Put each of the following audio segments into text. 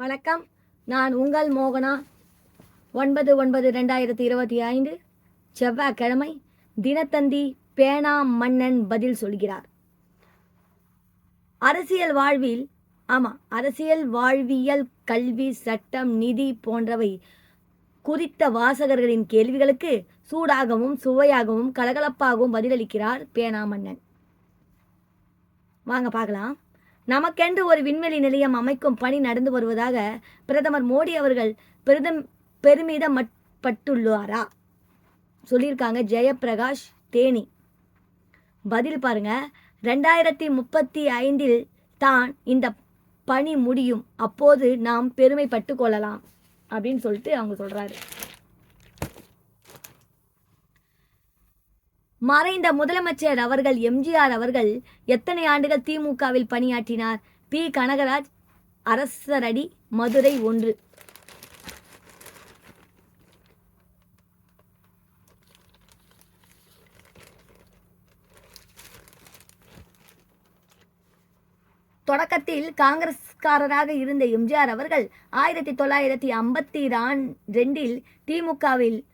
வணக்கம். நான் உங்கள் மோகனா. ஒன்பது ஒன்பது ரெண்டாயிரத்தி இருபத்தி ஐந்து செவ்வாய்க்கிழமை தினத்தந்தி பேனா மன்னன் பதில் சொல்கிறார். அரசியல் வாழ்வில் ஆமாம் அரசியல் வாழ்வியல் கல்வி சட்டம் நிதி போன்றவை குறித்த வாசகர்களின் கேள்விகளுக்கு சூடாகவும் சுவையாகவும் கலகலப்பாகவும் பதிலளிக்கிறார் பேனா மன்னன். வாங்க பார்க்கலாம். நமக்கென்று ஒரு விண்வெளி நிலையம் அமைக்கும் பணி நடந்து வருவதாக பிரதமர் மோடி அவர்கள் பெருதம் பெருமிதப்பட்டுள்ளாரா சொல்லியிருக்காங்க ஜெயப்பிரகாஷ் தேனி. பதில் பாருங்க. ரெண்டாயிரத்தி முப்பத்தி ஐந்தில் தான் இந்த பணி முடியும். அப்போது நாம் பெருமைப்பட்டு கொள்ளலாம் அப்படின்னு சொல்லிட்டு அவங்க சொல்கிறாரு மறைந்த முதலமைச்சர் அவர்கள் எம்ஜிஆர் அவர்கள் எத்தனை ஆண்டுகள் திமுகவில் பணியாற்றினார்? பி. கனகராஜ் அரசரடி மதுரை ஒன்று. தொடக்கத்தில் காங்கிரஸ்காரராக இருந்த எம்ஜிஆர் அவர்கள் ஆயிரத்தி தொள்ளாயிரத்தி ஐம்பத்தி ரெண்டில் திமுகவில்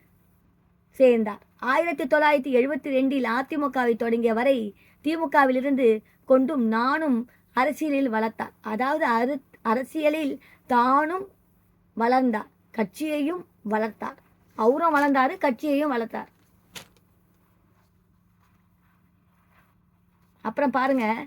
சேர்ந்தார். ஆயிரத்தி தொள்ளாயிரத்தி எழுபத்தி ரெண்டில் அதிமுகவை தொடங்கிய வரை திமுகவிலிருந்து கொண்டும் நானும் அரசியலில் வளர்த்தார். அதாவது அரு அரசியலில் தானும் வளர்ந்தார். கட்சியையும் வளர்த்தார். அவரும் வளர்ந்தாரு கட்சியையும் வளர்த்தார். அப்புறம் பாருங்க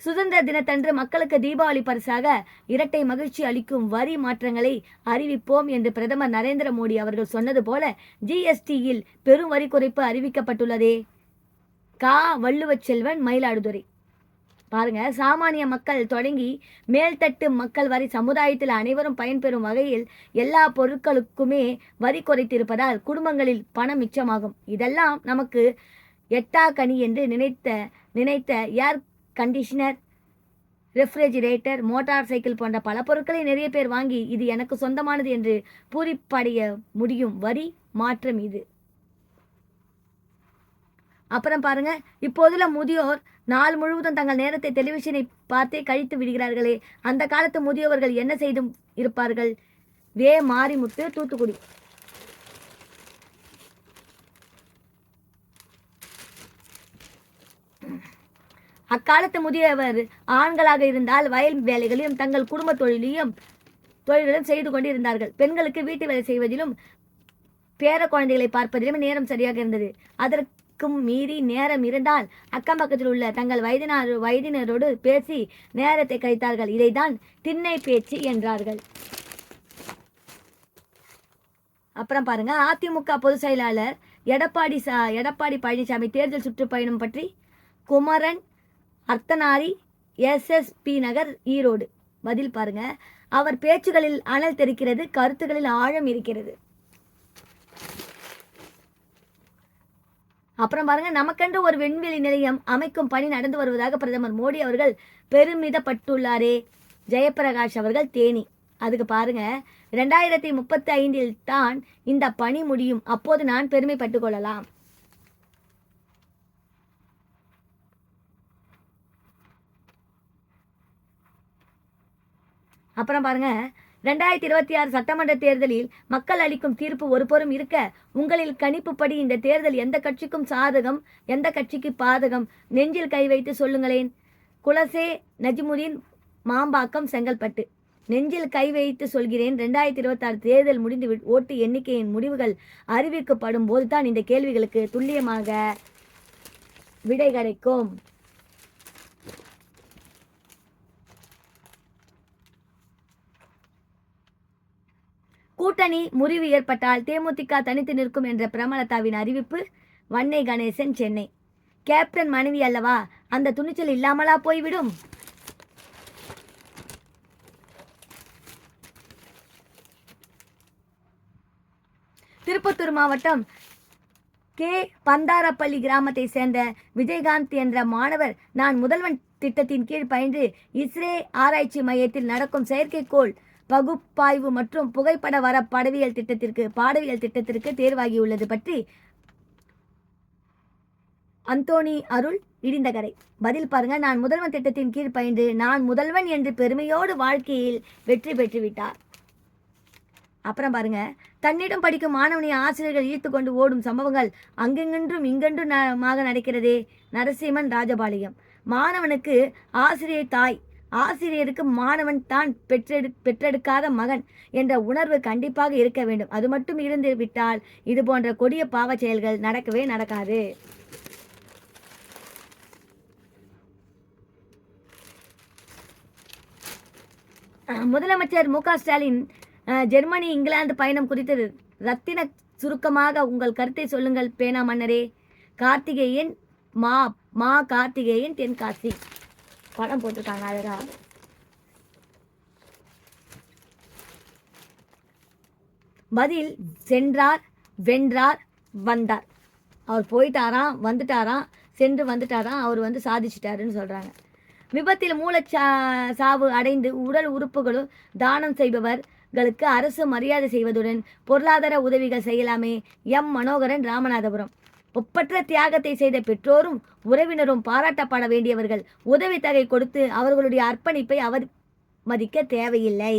சுதந்திர தினத்தன்று மக்களுக்கு தீபாவளி பரிசாக இரட்டை மகிழ்ச்சி அளிக்கும் வரி மாற்றங்களை அறிவிப்போம் என்று பிரதமர் நரேந்திர மோடி அவர்கள் சொன்னது போல ஜிஎஸ்டியில் பெரும் வரி குறைப்பு அறிவிக்கப்பட்டுள்ளதே. கா. வள்ளுவச்செல்வன் மயிலாடுதுறை. பாருங்க சாமானிய மக்கள் தொடங்கி மேல்தட்டு மக்கள் வரை சமுதாயத்தில் அனைவரும் பயன்பெறும் வகையில் எல்லா பொருட்களுக்குமே வரி குறைத்திருப்பதால் குடும்பங்களில் பணம் மிச்சமாகும். இதெல்லாம் நமக்கு எட்டா கனி என்று நினைத்த நினைத்த air conditioner refrigerator motor cycle போன்ற பல பொருட்களை நிறைய பேர் வாங்கி இது எனக்கு சொந்தமானது என்று பூரிப்படைய முடியும். வரி மாற்றம் இது. அப்புறம் பாருங்க. இப்போதுள்ள முதியோர் நாள் முழுவதும் தங்கள் நேரத்தை டெலிவிஷனை பார்த்தே கழித்து விடுகிறார்களே. அந்த காலத்து முதியவர்கள் என்ன செய்தும் இருப்பார்கள்? வே மாரிமுத்து தூத்துக்குடி. அக்காலத்து முதியவர் ஆண்களாக இருந்தால் வயல் வேலைகளையும் தங்கள் குடும்ப தொழிலையும் தொழில்களும் செய்து கொண்டிருந்தார்கள். பெண்களுக்கு வீட்டு வேலை செய்வதிலும் பேர குழந்தைகளை பார்ப்பதிலும் நேரம் சரியாக இருந்தது. அதற்கும் மீறி நேரம் இருந்தால் அக்கம் பக்கத்தில் உள்ள தங்கள் வயதினார் வயதினரோடு பேசி நேரத்தை கழித்தார்கள். இதைதான் திண்ணை பேச்சு என்றார்கள். அப்புறம் பாருங்க அதிமுக பொதுச் செயலாளர் எடப்பாடி சா எடப்பாடி பழனிசாமி தேர்தல் சுற்றுப்பயணம் பற்றி குமரன் அர்த்தனாரி எஸ்எஸ்பி நகர் ஈரோடு. பதில் பாருங்க. அவர் பேச்சுகளில் அனல் தெரிக்கிறது கருத்துகளில் ஆழம் இருக்கிறது. அப்புறம் பாருங்க. நமக்கென்று ஒரு விண்வெளி நிலையம் அமைக்கும் பணி நடந்து வருவதாக பிரதமர் மோடி அவர்கள் பெருமிதப்பட்டுள்ளாரே. ஜெயபிரகாஷ் அவர்கள் தேனி. அதுக்கு பாருங்க. ரெண்டாயிரத்தி முப்பத்தி ஐந்தில் தான் இந்த பணி முடியும். அப்போது நான் பெருமைப்பட்டு கொள்ளலாம். அப்புறம் பாருங்க. ரெண்டாயிரத்தி இருபத்தி ஆறு சட்டமன்ற தேர்தலில் மக்கள் அளிக்கும் தீர்ப்பு ஒருபுறம் இருக்க உங்களில் கணிப்புப்படி இந்த தேர்தல் எந்த கட்சிக்கும் சாதகம் எந்த கட்சிக்கு பாதகம்? நெஞ்சில் கை வைத்து சொல்லுங்களேன். குலசே நஜிமுதீன் மாம்பாக்கம் செங்கல்பட்டு. நெஞ்சில் கை வைத்து சொல்கிறேன் ரெண்டாயிரத்தி இருபத்தாறு தேர்தல் முடிந்து வி- ஓட்டு எண்ணிக்கையின் முடிவுகள் அறிவிக்கப்படும் போதுதான் இந்த கேள்விகளுக்கு துல்லியமாக விடை கிடைக்கும். கூட்டணி முறிவு ஏற்பட்டால் தேமுதிக தனித்து நிற்கும் என்ற பிரமலதாவின் அறிவிப்பு வன்னை கணேசன் சென்னை. கேப்டன் மனைவி அல்லவா? அந்த துணிச்சல் இல்லாமலா போய்விடும்? திருப்பத்தூர் மாவட்டம் கே. பந்தாரப்பள்ளி கிராமத்தை சேர்ந்த விஜயகாந்த் என்ற மாணவர் நான் முதல்வன் திட்டத்தின் கீழ் பயின்று இஸ்ரே ஆராய்ச்சி மையத்தில் நடக்கும் செயற்கைக்கோள் பகுப்பாய்வு மற்றும் புகைப்பட வர படவியல் திட்டத்திற்கு பாடவியல் திட்டத்திற்கு தேர்வாகியுள்ளது பற்றி அந்தோனி அருள் இடிந்தகரை. பதில் பாருங்க. நான் முதல்வன் திட்டத்தின் கீழ் பயின்று நான் முதல்வன் என்று பெருமையோடு வாழ்க்கையில் வெற்றி பெற்றுவிட்டார். அப்புறம் பாருங்க. தன்னிடம் படிக்கும் மாணவனை ஆசிரியர்கள் ஈர்த்து கொண்டு ஓடும் சம்பவங்கள் அங்கெங்கென்றும் இங்கென்றும் நடக்கிறதே நரசிம்மன் ராஜபாளையம். மாணவனுக்கு ஆசிரியர் தாய் ஆசிரியருக்கு மாணவன் தான் பெற்றெடு பெற்றெடுக்காத மகன் என்ற உணர்வு கண்டிப்பாக இருக்க வேண்டும். அது மட்டும் இருந்து விட்டால் இது போன்ற கொடிய பாவச் செயல்கள் நடக்கவே நடக்காது. முதலமைச்சர் மு க ஸ்டாலின் அஹ், ஜெர்மனி இங்கிலாந்து பயணம் குறித்து ரத்தின சுருக்கமாக உங்கள் கருத்தை சொல்லுங்கள் பேனா மன்னரே. கார்த்திகேயன் மா மா கார்த்திகேயன் தென்காசி படம் போட்டிருக்காங்க அழகா பதில் சென்றார் வென்றார் வந்தார். அவர் போயிட்டாராம் வந்துட்டாராம் சென்று வந்துட்டாராம் அவர் வந்து சாதிச்சிட்டாருன்னு சொல்கிறாங்க விபத்தில் மூலச்சா சாவு அடைந்து உடல் உறுப்புகளும் தானம் செய்பவர்களுக்கு அரசு மரியாதை செய்வதுடன் பொருளாதார உதவிகள் செய்யலாமே எம். மனோகரன் ராமநாதபுரம். ஒப்பற்ற தியாகத்தை செய்த பெற்றோரும் உறவினரும் பாராட்டப்பட வேண்டியவர்கள் உதவித்தொகை கொடுத்து அவர்களுடைய அர்ப்பணிப்பை அவர் மதிக்க தேவையில்லை.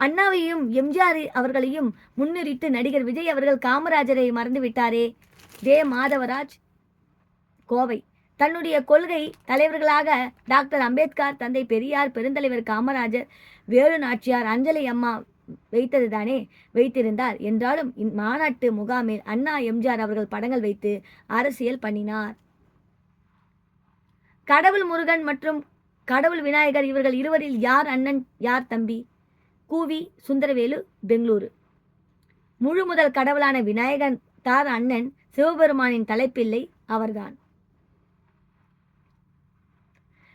அண்ணாவையும் எம்ஜிஆர் அவர்களையும் முன்னிறித்து நடிகர் விஜய் அவர்கள் காமராஜரை மறந்துவிட்டாரே. தே மாதவராஜ் கோவை. தன்னுடைய கொள்கை தலைவர்களாக டாக்டர் அம்பேத்கர் தந்தை பெரியார் பெருந்தலைவர் காமராஜர் வேலு நாச்சியார் அஞ்சலி அம்மா வைத்ததுதானே? வைத்திருந்தார். என்றாலும் இம்மாநாட்டு முகாமில் அண்ணா எம்ஜிஆர் அவர்கள் படங்கள் வைத்து அரசியல் பண்ணினார். கடவுள் முருகன் மற்றும் கடவுள் விநாயகர் இவர்கள் இருவரில் யார் அண்ணன் யார் தம்பி? கூவி சுந்தரவேலு பெங்களூரு. முழு முதல் கடவுளான விநாயகன் தார் அண்ணன் சிவபெருமானின் தலைப்பிள்ளை அவர்தான்.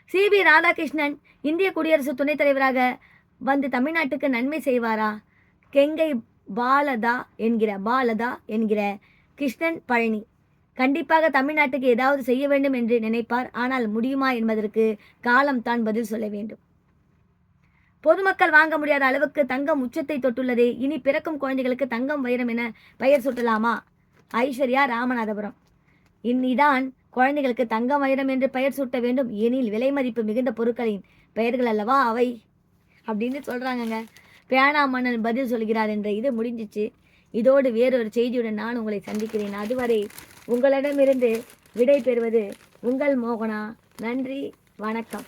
சி. பி. ராதாகிருஷ்ணன் இந்திய குடியரசு துணைத் தலைவராக வந்து தமிழ்நாட்டுக்கு நன்மை செய்வாரா? கெங்கை பாலதா என்கிற பாலதா என்கிற கிருஷ்ணன் பழனி. கண்டிப்பாக தமிழ்நாட்டுக்கு ஏதாவது செய்ய வேண்டும் என்று நினைப்பார். ஆனால் முடியுமா என்பதற்கு காலம் தான் பதில் சொல்ல வேண்டும். பொதுமக்கள் வாங்க முடியாத அளவுக்கு தங்கம் உச்சத்தை தொட்டுள்ளதே. இனி பிறக்கும் குழந்தைகளுக்கு தங்கம் வைரம் என பெயர் சூட்டலாமா? ஐஸ்வர்யா ராமநாதபுரம். இனிதான் குழந்தைகளுக்கு தங்கம் வைரம் என்று பெயர் சூட்ட வேண்டும். எனில் விலை மதிப்பு மிகுந்த பொருட்களின் பெயர்கள் அல்லவா அவை? அப்படின்னு சொல்கிறாங்கங்க பேனா மன்னன் பதில் சொல்கிறார் என்ற இது முடிஞ்சிச்சு. இதோடு வேறொரு செய்தியுடன் நான் உங்களை சந்திக்கிறேன். அதுவரை உங்களிடமிருந்து விடை பெறுவது உங்கள் மோகனா. நன்றி வணக்கம்.